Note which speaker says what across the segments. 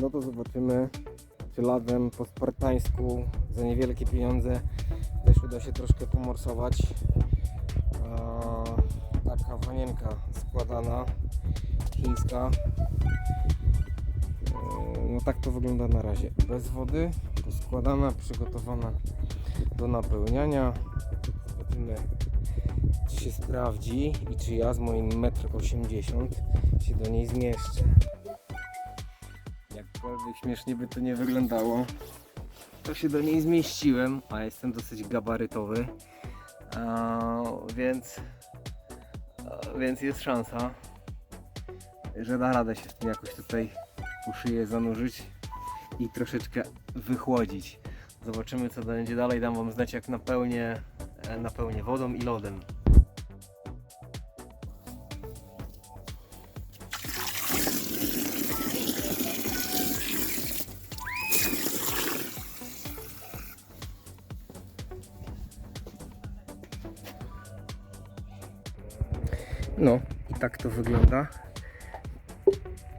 Speaker 1: No to zobaczymy, czy razem po spartańsku za niewielkie pieniądze też uda się troszkę pomorsować. Eee, taka wanienka składana, chińska. Eee, No tak to wygląda na razie. Bez wody, poskładana, przygotowana do napełniania. Zobaczymy, czy się sprawdzi i czy ja z moim 1,80 m się do niej zmieszczę. Jakkolwiek śmiesznie by to nie wyglądało, to się do niej zmieściłem, a jestem dosyć gabarytowy, więc, więc jest szansa, że da radę się w tym jakoś tutaj u szyję zanurzyć i troszeczkę wychłodzić. Zobaczymy co będzie dalej, dam wam znać jak napełnię, e, napełnię wodą i lodem. No i tak to wygląda.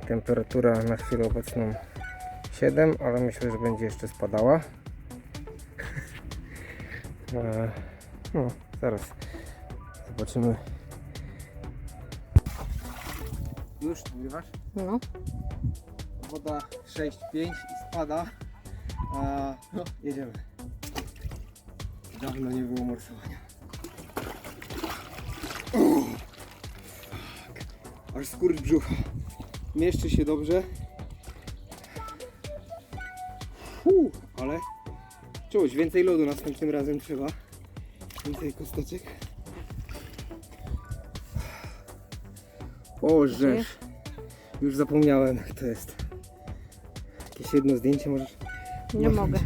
Speaker 1: Temperatura na chwilę obecną 7, ale myślę, że będzie jeszcze spadała. E, No, zaraz zobaczymy. Już nagrywasz?
Speaker 2: No.
Speaker 1: Woda 6,5 i spada. A, no, jedziemy. Dawno nie było morsowania. Aż skurcz brzucha. Mieszczy się dobrze. Fu, ale czuć, więcej lodu następnym razem trzeba. Więcej kosteczek. O, żeż. Już zapomniałem jak to jest. Jakieś jedno zdjęcie możesz?
Speaker 2: Nie mogę.